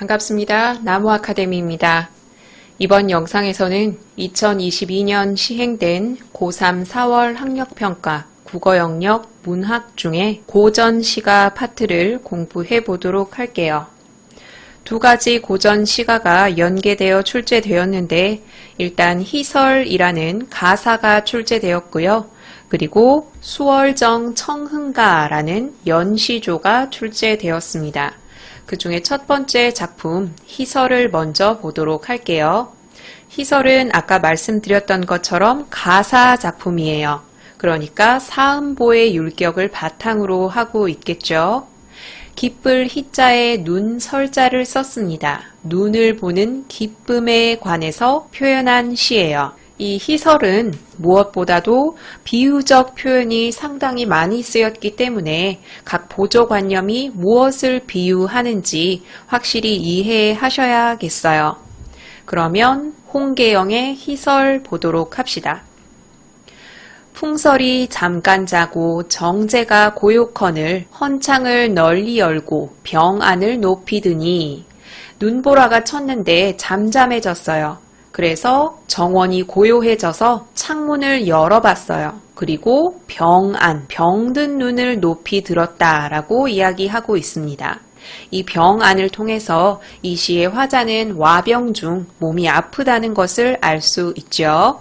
반갑습니다. 나무 아카데미입니다. 이번 영상에서는 2022년 시행된 고3 4월 학력평가 국어 영역 문학 중에 고전 시가 파트를 공부해 보도록 할게요. 두 가지 고전 시가가 연계되어 출제되었는데 일단 희설이라는 가사가 출제되었고요. 그리고 수월정 청흥가라는 연시조가 출제되었습니다. 그 중에 첫 번째 작품 희설을 먼저 보도록 할게요. 희설은 아까 말씀드렸던 것처럼 가사 작품이에요. 그러니까 사음보의 율격을 바탕으로 하고 있겠죠. 기쁠 희자에 눈 설자를 썼습니다. 눈을 보는 기쁨에 관해서 표현한 시예요. 이 희설은 무엇보다도 비유적 표현이 상당히 많이 쓰였기 때문에 각 보조관념이 무엇을 비유하는지 확실히 이해하셔야겠어요. 그러면 홍계영의 희설 보도록 합시다. 풍설이 잠깐 자고 정제가 고요커늘 헌창을 널리 열고 병안을 높이 드니 눈보라가 쳤는데 잠잠해졌어요. 그래서 정원이 고요해져서 창문을 열어봤어요. 그리고 병안, 병든 눈을 높이 들었다 라고 이야기하고 있습니다. 이 병안을 통해서 이 시의 화자는 와병 중 몸이 아프다는 것을 알 수 있죠.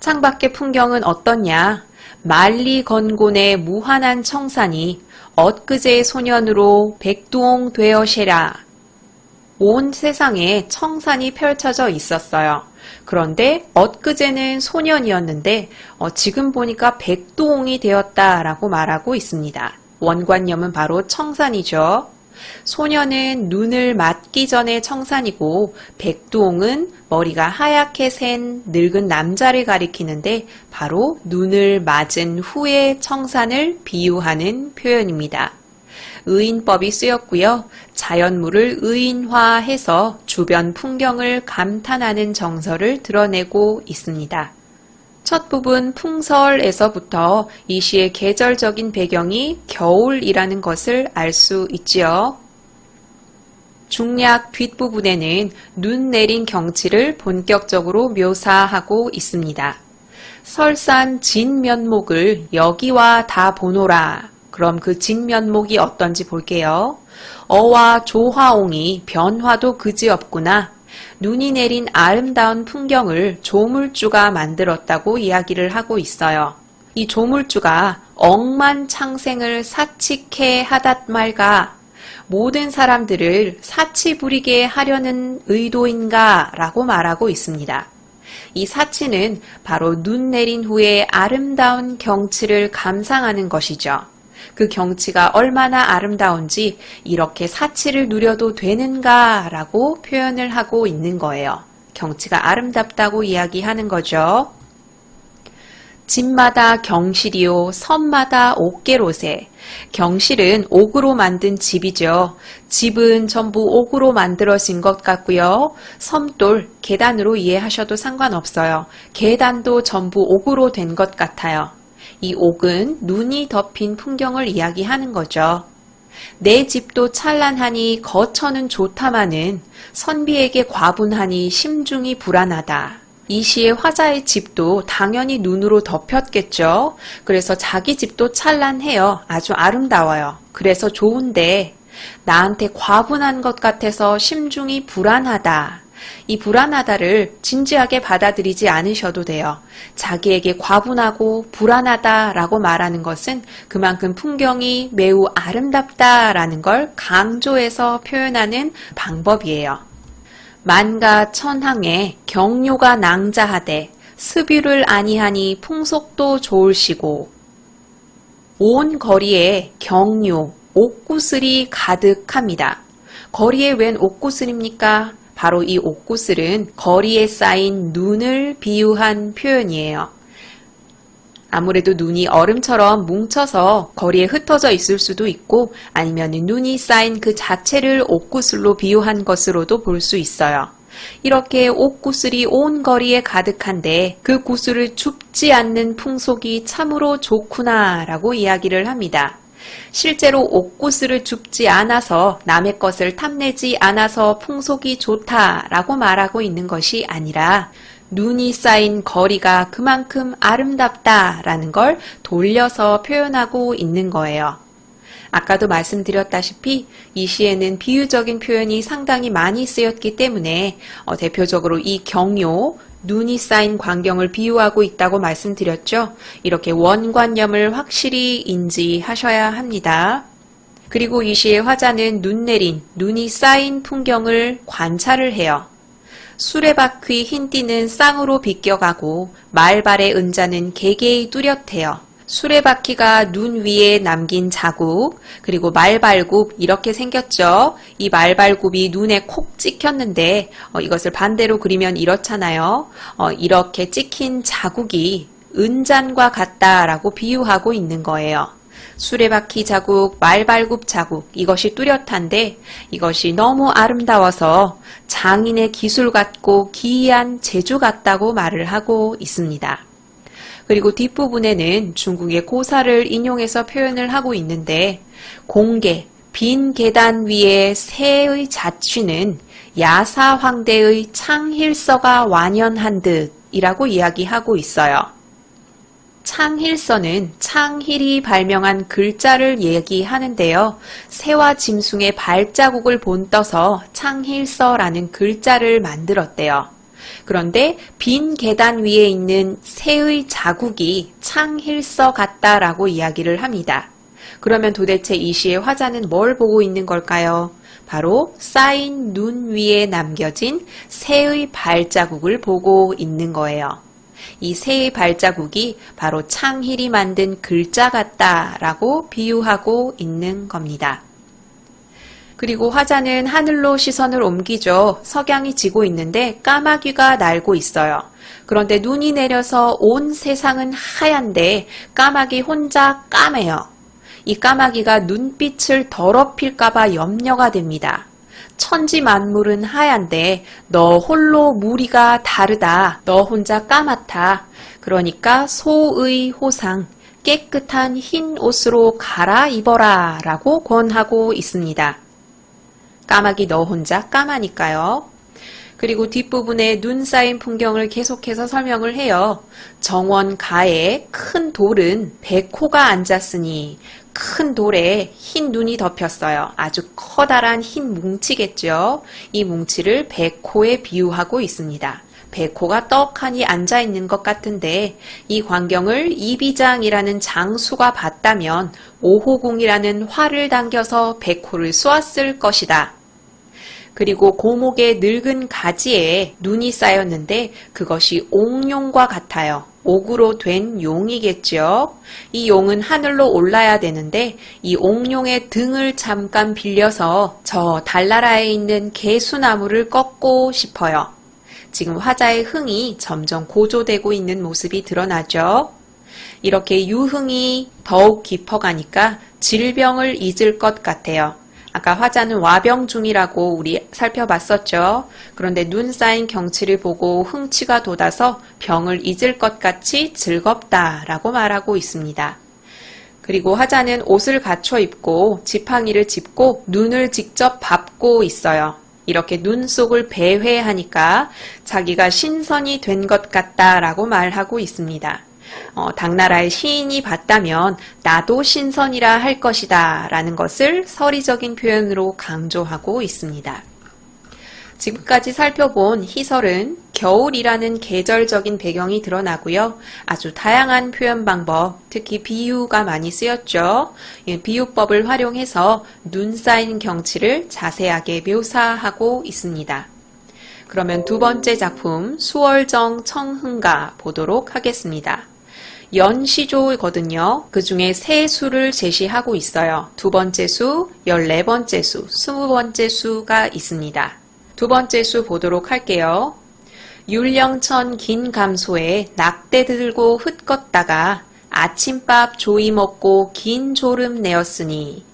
창밖의 풍경은 어떻냐? 만리 건곤의 무한한 청산이 엊그제 소년으로 백두옹 되어시라. 온 세상에 청산이 펼쳐져 있었어요. 그런데 엊그제는 소년이었는데 어, 지금 보니까 백두옹이 되었다라고 말하고 있습니다. 원관념은 바로 청산이죠. 소년은 눈을 맞기 전에 청산이고 백두옹은 머리가 하얗게 센 늙은 남자를 가리키는데 바로 눈을 맞은 후의 청산을 비유하는 표현입니다. 의인법이 쓰였고요. 자연물을 의인화해서 주변 풍경을 감탄하는 정서를 드러내고 있습니다. 첫 부분 풍설에서부터 이 시의 계절적인 배경이 겨울이라는 것을 알 수 있지요. 중략 뒷부분에는 눈 내린 경치를 본격적으로 묘사하고 있습니다. 설산 진면목을 여기와 다 보노라. 그럼 그 진면목이 어떤지 볼게요. 어와 조화옹이 변화도 그지없구나. 눈이 내린 아름다운 풍경을 조물주가 만들었다고 이야기를 하고 있어요. 이 조물주가 억만창생을 사칙해 하닷 말가 모든 사람들을 사치 부리게 하려는 의도인가 라고 말하고 있습니다. 이 사치는 바로 눈 내린 후에 아름다운 경치를 감상하는 것이죠. 그 경치가 얼마나 아름다운지 이렇게 사치를 누려도 되는가 라고 표현을 하고 있는 거예요. 경치가 아름답다고 이야기하는 거죠. 집마다 경실이요, 섬마다 옥계로세. 경실은 옥으로 만든 집이죠. 집은 전부 옥으로 만들어진 것 같고요. 섬돌, 계단으로 이해하셔도 상관없어요. 계단도 전부 옥으로 된 것 같아요. 이 옥은 눈이 덮인 풍경을 이야기하는 거죠. 내 집도 찬란하니 거처는 좋다마는 선비에게 과분하니 심중이 불안하다. 이 시의 화자의 집도 당연히 눈으로 덮였겠죠. 그래서 자기 집도 찬란해요. 아주 아름다워요. 그래서 좋은데 나한테 과분한 것 같아서 심중이 불안하다. 이 불안하다를 진지하게 받아들이지 않으셔도 돼요. 자기에게 과분하고 불안하다라고 말하는 것은 그만큼 풍경이 매우 아름답다라는 걸 강조해서 표현하는 방법이에요. 만가 천항에 경료가 낭자하되 습유를 아니하니 풍속도 좋을시고 온 거리에 경료, 옥구슬이 가득합니다. 거리에 웬 옥구슬입니까? 바로 이 옥구슬은 거리에 쌓인 눈을 비유한 표현이에요. 아무래도 눈이 얼음처럼 뭉쳐서 거리에 흩어져 있을 수도 있고 아니면 눈이 쌓인 그 자체를 옥구슬로 비유한 것으로도 볼 수 있어요. 이렇게 옥구슬이 온 거리에 가득한데 그 구슬을 춥지 않는 풍속이 참으로 좋구나 라고 이야기를 합니다. 실제로 옥구슬을 줍지 않아서 남의 것을 탐내지 않아서 풍속이 좋다라고 말하고 있는 것이 아니라 눈이 쌓인 거리가 그만큼 아름답다라는 걸 돌려서 표현하고 있는 거예요. 아까도 말씀드렸다시피 이 시에는 비유적인 표현이 상당히 많이 쓰였기 때문에 어, 대표적으로 이 경요, 눈이 쌓인 광경을 비유하고 있다고 말씀드렸죠. 이렇게 원관념을 확실히 인지하셔야 합니다. 그리고 이 시의 화자는 눈 내린, 눈이 쌓인 풍경을 관찰을 해요. 수레바퀴 흰띠는 쌍으로 비껴가고 말발의 은자는 개개히 뚜렷해요. 수레바퀴가 눈 위에 남긴 자국, 그리고 말발굽 이렇게 생겼죠. 이 말발굽이 눈에 콕 찍혔는데 어, 이것을 반대로 그리면 이렇잖아요. 어, 이렇게 찍힌 자국이 은잔과 같다라고 비유하고 있는 거예요. 수레바퀴 자국, 말발굽 자국, 이것이 뚜렷한데 이것이 너무 아름다워서 장인의 기술 같고 기이한 재주 같다고 말을 하고 있습니다. 그리고 뒷부분에는 중국의 고사를 인용해서 표현을 하고 있는데 공개, 빈 계단 위에 새의 자취는 야사 황대의 창힐서가 완연한 듯이라고 이야기하고 있어요. 창힐서는 창힐이 발명한 글자를 얘기하는데요. 새와 짐승의 발자국을 본떠서 창힐서라는 글자를 만들었대요. 그런데 빈 계단 위에 있는 새의 자국이 창힐서 같다라고 이야기를 합니다. 그러면 도대체 이 시의 화자는 뭘 보고 있는 걸까요? 바로 쌓인 눈 위에 남겨진 새의 발자국을 보고 있는 거예요. 이 새의 발자국이 바로 창힐이 만든 글자 같다라고 비유하고 있는 겁니다. 그리고 화자는 하늘로 시선을 옮기죠. 석양이 지고 있는데 까마귀가 날고 있어요. 그런데 눈이 내려서 온 세상은 하얀데 까마귀 혼자 까매요. 이 까마귀가 눈빛을 더럽힐까봐 염려가 됩니다. 천지 만물은 하얀데 너 홀로 무리가 다르다. 너 혼자 까맣다. 그러니까 소의 호상, 깨끗한 흰 옷으로 갈아입어라 라고 권하고 있습니다. 까마귀 너 혼자 까마니까요. 그리고 뒷부분에 눈 쌓인 풍경을 계속해서 설명을 해요. 정원 가에 큰 돌은 백호가 앉았으니 큰 돌에 흰 눈이 덮였어요. 아주 커다란 흰 뭉치겠죠. 이 뭉치를 백호에 비유하고 있습니다. 백호가 떡하니 앉아 있는 것 같은데 이 광경을 이비장이라는 장수가 봤다면 오호궁이라는 활을 당겨서 백호를 쏘았을 것이다. 그리고 고목의 늙은 가지에 눈이 쌓였는데 그것이 옥룡과 같아요. 옥으로 된 용이겠죠. 이 용은 하늘로 올라야 되는데 이 옥룡의 등을 잠깐 빌려서 저 달나라에 있는 개수나무를 꺾고 싶어요. 지금 화자의 흥이 점점 고조되고 있는 모습이 드러나죠. 이렇게 유흥이 더욱 깊어가니까 질병을 잊을 것 같아요. 아까 화자는 와병 중이라고 우리 살펴봤었죠. 그런데 눈 쌓인 경치를 보고 흥치가 돋아서 병을 잊을 것 같이 즐겁다라고 말하고 있습니다. 그리고 화자는 옷을 갖춰 입고 지팡이를 짚고 눈을 직접 밟고 있어요. 이렇게 눈 속을 배회하니까 자기가 신선이 된 것 같다라고 말하고 있습니다. 어, 당나라의 시인이 봤다면 나도 신선이라 할 것이다 라는 것을 서리적인 표현으로 강조하고 있습니다. 지금까지 살펴본 희설은 겨울이라는 계절적인 배경이 드러나고요. 아주 다양한 표현 방법, 특히 비유가 많이 쓰였죠. 비유법을 활용해서 눈 쌓인 경치를 자세하게 묘사하고 있습니다. 그러면 두 번째 작품 수월정 청흥가 보도록 하겠습니다. 연시조거든요. 그 중에 세 수를 제시하고 있어요. 두 번째 수, 열네 번째 수, 스무 번째 수가 있습니다. 두 번째 수 보도록 할게요. 율령천 긴 감소에 낙대 들고 흩걷다가 아침밥 조이 먹고 긴 졸음 내었으니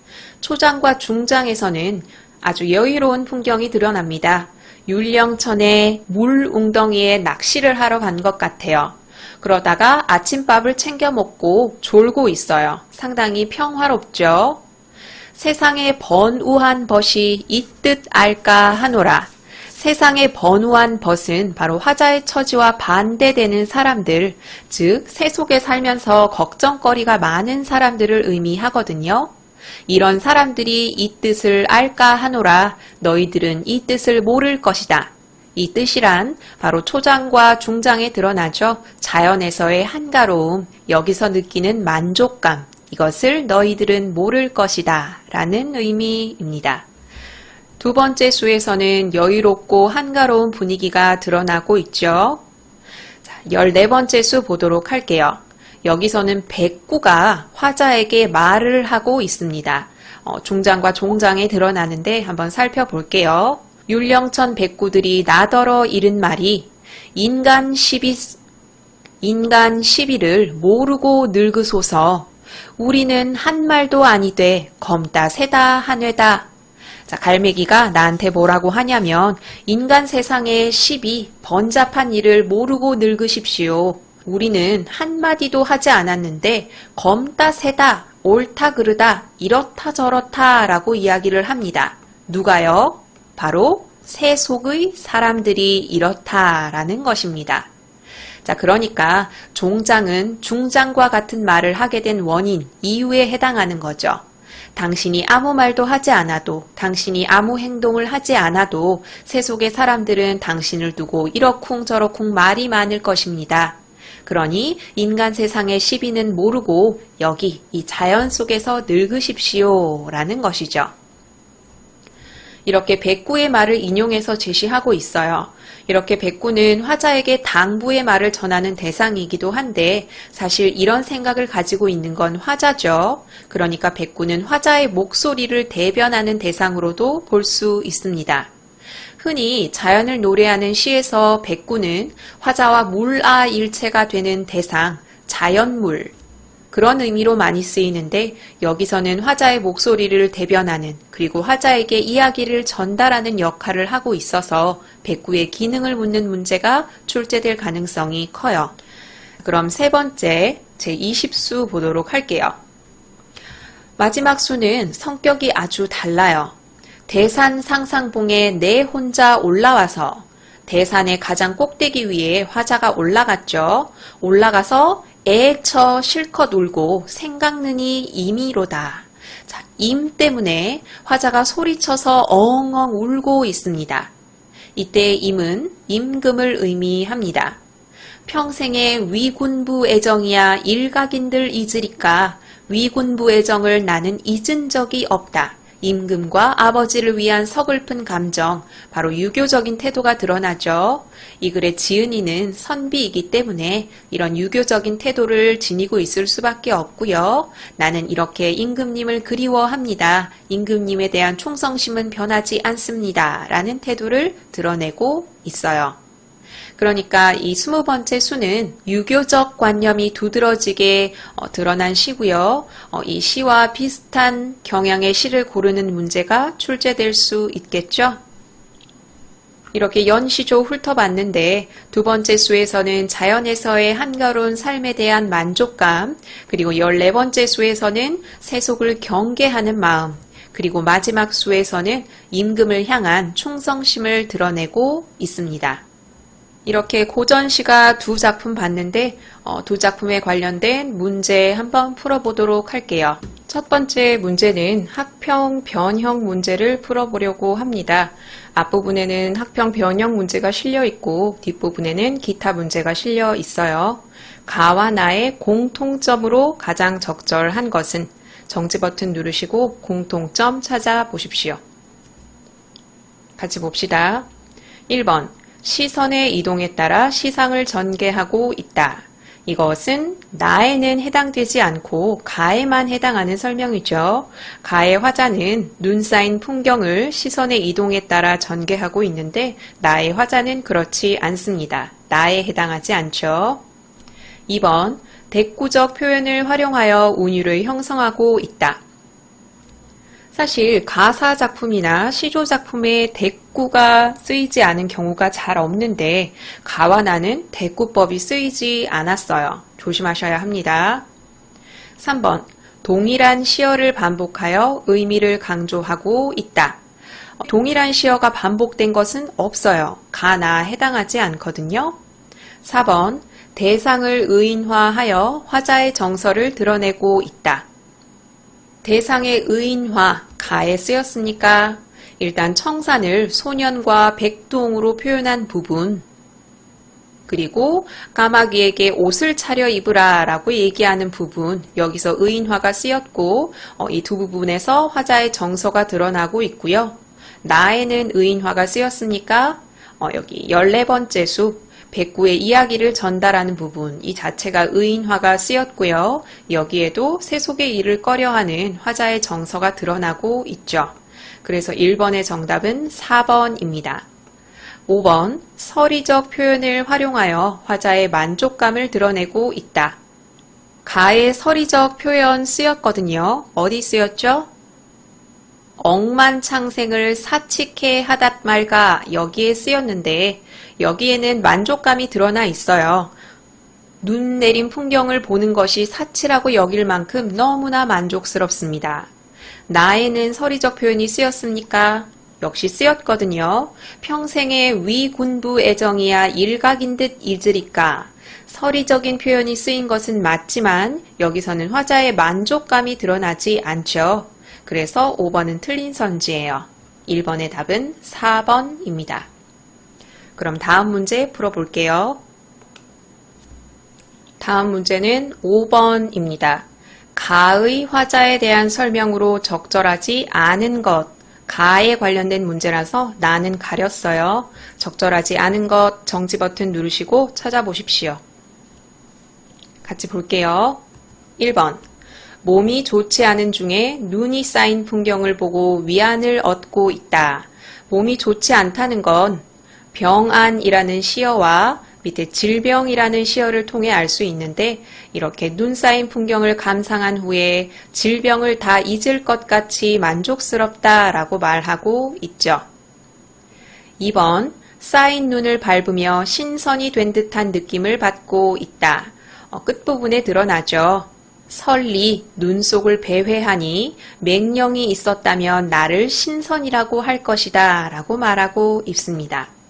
초장과 중장에서는 아주 여유로운 풍경이 드러납니다. 율령천에 물 웅덩이에 낚시를 하러 간 것 같아요. 그러다가 아침밥을 챙겨 먹고 졸고 있어요. 상당히 평화롭죠? 세상에 번우한 벗이 이 뜻 알까 하노라. 세상에 번우한 벗은 바로 화자의 처지와 반대되는 사람들, 즉, 세 속에 살면서 걱정거리가 많은 사람들을 의미하거든요. 이런 사람들이 이 뜻을 알까 하노라. 너희들은 이 뜻을 모를 것이다. 이 뜻이란 바로 초장과 중장에 드러나죠. 자연에서의 한가로움, 여기서 느끼는 만족감, 이것을 너희들은 모를 것이다. 라는 의미입니다. 두 번째 수에서는 여유롭고 한가로운 분위기가 드러나고 있죠. 자, 14번째 수 보도록 할게요. 여기서는 백구가 화자에게 말을 하고 있습니다. 어, 중장과 종장에 드러나는데 한번 살펴볼게요. 율령천 백구들이 나더러 잃은 말이 인간 시비 인간 시비를 모르고 늙으소서 우리는 한 말도 아니되 검다 세다 하뇌다. 자, 갈매기가 나한테 뭐라고 하냐면 인간 세상의 시비 번잡한 일을 모르고 늙으십시오. 우리는 한마디도 하지 않았는데 검다 세다 옳다 그르다 이렇다 저렇다 라고 이야기를 합니다. 누가요? 바로 세속의 사람들이 이렇다라는 것입니다. 자, 그러니까 종장은 중장과 같은 말을 하게 된 원인, 이유에 해당하는 거죠. 당신이 아무 말도 하지 않아도, 당신이 아무 행동을 하지 않아도 세속의 사람들은 당신을 두고 이러쿵 저러쿵 말이 많을 것입니다. 그러니 인간 세상의 시비는 모르고 여기 이 자연 속에서 늙으십시오 라는 것이죠. 이렇게 백구의 말을 인용해서 제시하고 있어요. 이렇게 백구는 화자에게 당부의 말을 전하는 대상이기도 한데 사실 이런 생각을 가지고 있는 건 화자죠. 그러니까 백구는 화자의 목소리를 대변하는 대상으로도 볼 수 있습니다. 흔히 자연을 노래하는 시에서 백구는 화자와 물아 일체가 되는 대상, 자연물, 그런 의미로 많이 쓰이는데 여기서는 화자의 목소리를 대변하는 그리고 화자에게 이야기를 전달하는 역할을 하고 있어서 백구의 기능을 묻는 문제가 출제될 가능성이 커요. 그럼 세 번째 제 20수 보도록 할게요. 마지막 수는 성격이 아주 달라요. 대산 상상봉에 내 혼자 올라와서 대산의 가장 꼭대기 위에 화자가 올라갔죠. 올라가서 애쳐 실컷 울고 생각느니 임이로다. 자, 임 때문에 화자가 소리쳐서 엉엉 울고 있습니다. 이때 임은 임금을 의미합니다. 평생의 위군부 애정이야 일각인들 잊으리까 위군부 애정을 나는 잊은 적이 없다. 임금과 아버지를 위한 서글픈 감정, 바로 유교적인 태도가 드러나죠. 이 글의 지은이는 선비이기 때문에 이런 유교적인 태도를 지니고 있을 수밖에 없고요. 나는 이렇게 임금님을 그리워합니다. 임금님에 대한 충성심은 변하지 않습니다. 라는 태도를 드러내고 있어요. 그러니까 이 스무 번째 수는 유교적 관념이 두드러지게 어, 드러난 시고요. 어, 이 시와 비슷한 경향의 시를 고르는 문제가 출제될 수 있겠죠. 이렇게 연시조 훑어봤는데 두 번째 수에서는 자연에서의 한가로운 삶에 대한 만족감, 그리고 열네 번째 수에서는 세속을 경계하는 마음, 그리고 마지막 수에서는 임금을 향한 충성심을 드러내고 있습니다. 이렇게 고전 시가 두 작품 봤는데 어, 두 작품에 관련된 문제 한번 풀어보도록 할게요. 첫 번째 문제는 학평 변형 문제를 풀어보려고 합니다. 앞부분에는 학평 변형 문제가 실려 있고 뒷부분에는 기타 문제가 실려 있어요. 가와 나의 공통점으로 가장 적절한 것은 정지 버튼 누르시고 공통점 찾아보십시오. 같이 봅시다. 1번 시선의 이동에 따라 시상을 전개하고 있다. 이것은 나에는 해당되지 않고 가에만 해당하는 설명이죠. 가의 화자는 눈 쌓인 풍경을 시선의 이동에 따라 전개하고 있는데 나의 화자는 그렇지 않습니다. 나에 해당하지 않죠. 2번 대꾸적 표현을 활용하여 운율을 형성하고 있다. 사실 가사 작품이나 시조 작품에 대꾸가 쓰이지 않은 경우가 잘 없는데 가와 나는 대꾸법이 쓰이지 않았어요. 조심하셔야 합니다. 3번 동일한 시어를 반복하여 의미를 강조하고 있다. 동일한 시어가 반복된 것은 없어요. 가나 해당하지 않거든요. 4번 대상을 의인화하여 화자의 정서를 드러내고 있다. 대상의 의인화, 가에 쓰였으니까 일단 청산을 소년과 백동으로 표현한 부분 그리고 까마귀에게 옷을 차려 입으라 라고 얘기하는 부분 여기서 의인화가 쓰였고 어, 이두 부분에서 화자의 정서가 드러나고 있고요. 나에는 의인화가 쓰였으니까 어, 여기 14번째 수 백구의 이야기를 전달하는 부분 이 자체가 의인화가 쓰였고요. 여기에도 세속의 일을 꺼려하는 화자의 정서가 드러나고 있죠. 그래서 1번의 정답은 4번입니다. 5번 서리적 표현을 활용하여 화자의 만족감을 드러내고 있다. 가의 서리적 표현 쓰였거든요. 어디 쓰였죠? 억만창생을 사칙해 하닷 말가 여기에 쓰였는데 여기에는 만족감이 드러나 있어요. 눈 내린 풍경을 보는 것이 사치라고 여길 만큼 너무나 만족스럽습니다. 나에는 서리적 표현이 쓰였습니까? 역시 쓰였거든요. 평생의 위군부 애정이야 일각인 듯 잊으리까. 서리적인 표현이 쓰인 것은 맞지만 여기서는 화자의 만족감이 드러나지 않죠. 그래서 5번은 틀린 선지예요. 1번의 답은 4번입니다. 그럼 다음 문제 풀어볼게요. 다음 문제는 5번입니다. 가의 화자에 대한 설명으로 적절하지 않은 것. 가에 관련된 문제라서 나는 가렸어요. 적절하지 않은 것 정지 버튼 누르시고 찾아보십시오. 같이 볼게요. 1번. 몸이 좋지 않은 중에 눈이 쌓인 풍경을 보고 위안을 얻고 있다. 몸이 좋지 않다는 건 병안이라는 시어와 밑에 질병이라는 시어를 통해 알 수 있는데 이렇게 눈 쌓인 풍경을 감상한 후에 질병을 다 잊을 것 같이 만족스럽다라고 말하고 있죠. 2번 쌓인 눈을 밟으며 신선이 된 듯한 느낌을 받고 있다. 어, 끝부분에 드러나죠. 설리 눈 속을 배회하니 맹령이 있었다면 나를 신선이라고 할 것이다 라고 말하고 있습니다.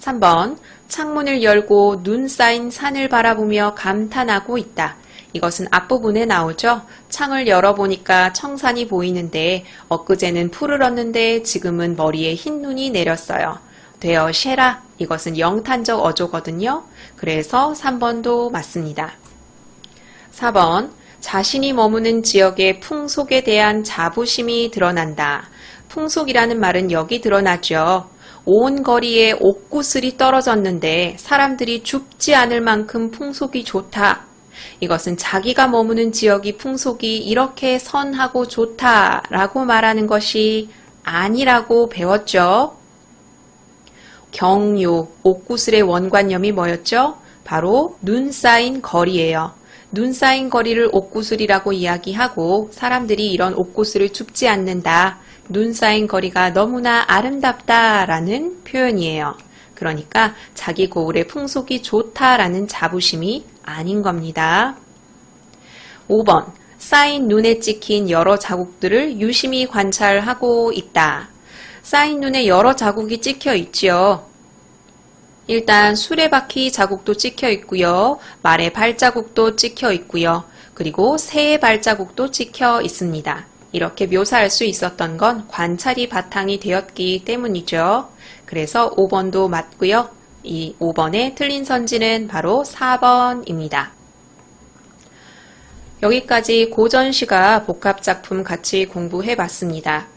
3번 창문을 열고 눈 쌓인 산을 바라보며 감탄하고 있다. 이것은 앞부분에 나오죠. 창을 열어보니까 청산이 보이는데 엊그제는 푸르렀는데 지금은 머리에 흰 눈이 내렸어요. 되어 쉐라 이것은 영탄적 어조거든요. 그래서 3번도 맞습니다. 4번 자신이 머무는 지역의 풍속에 대한 자부심이 드러난다. 풍속이라는 말은 여기 드러나죠. 온 거리에 옥구슬이 떨어졌는데 사람들이 줍지 않을 만큼 풍속이 좋다. 이것은 자기가 머무는 지역이 풍속이 이렇게 선하고 좋다라고 말하는 것이 아니라고 배웠죠. 경요, 옥구슬의 원관념이 뭐였죠? 바로 눈 쌓인 거리예요. 눈 쌓인 거리를 옥구슬이라고 이야기하고 사람들이 이런 옥구슬을 줍지 않는다. 눈 쌓인 거리가 너무나 아름답다라는 표현이에요. 그러니까 자기 고을의 풍속이 좋다라는 자부심이 아닌 겁니다. 5번. 쌓인 눈에 찍힌 여러 자국들을 유심히 관찰하고 있다. 쌓인 눈에 여러 자국이 찍혀 있지요. 일단 수레바퀴 자국도 찍혀 있고요. 말의 발자국도 찍혀 있고요. 그리고 새의 발자국도 찍혀 있습니다. 이렇게 묘사할 수 있었던 건 관찰이 바탕이 되었기 때문이죠. 그래서 5번도 맞고요. 이 5번의 틀린 선지는 바로 4번입니다. 여기까지 고전 시가 복합작품 같이 공부해 봤습니다.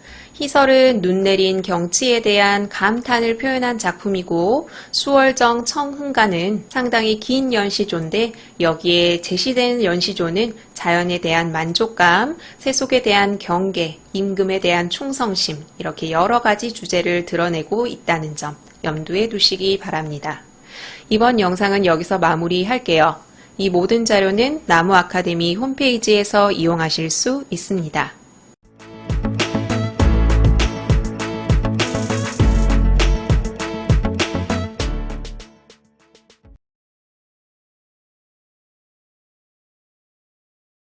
희설은 눈 내린 경치에 대한 감탄을 표현한 작품이고 수월정 청흥가는 상당히 긴 연시조인데 여기에 제시된 연시조는 자연에 대한 만족감, 세속에 대한 경계, 임금에 대한 충성심 이렇게 여러 가지 주제를 드러내고 있다는 점 염두에 두시기 바랍니다. 이번 영상은 여기서 마무리할게요. 이 모든 자료는 나무 아카데미 홈페이지에서 이용하실 수 있습니다.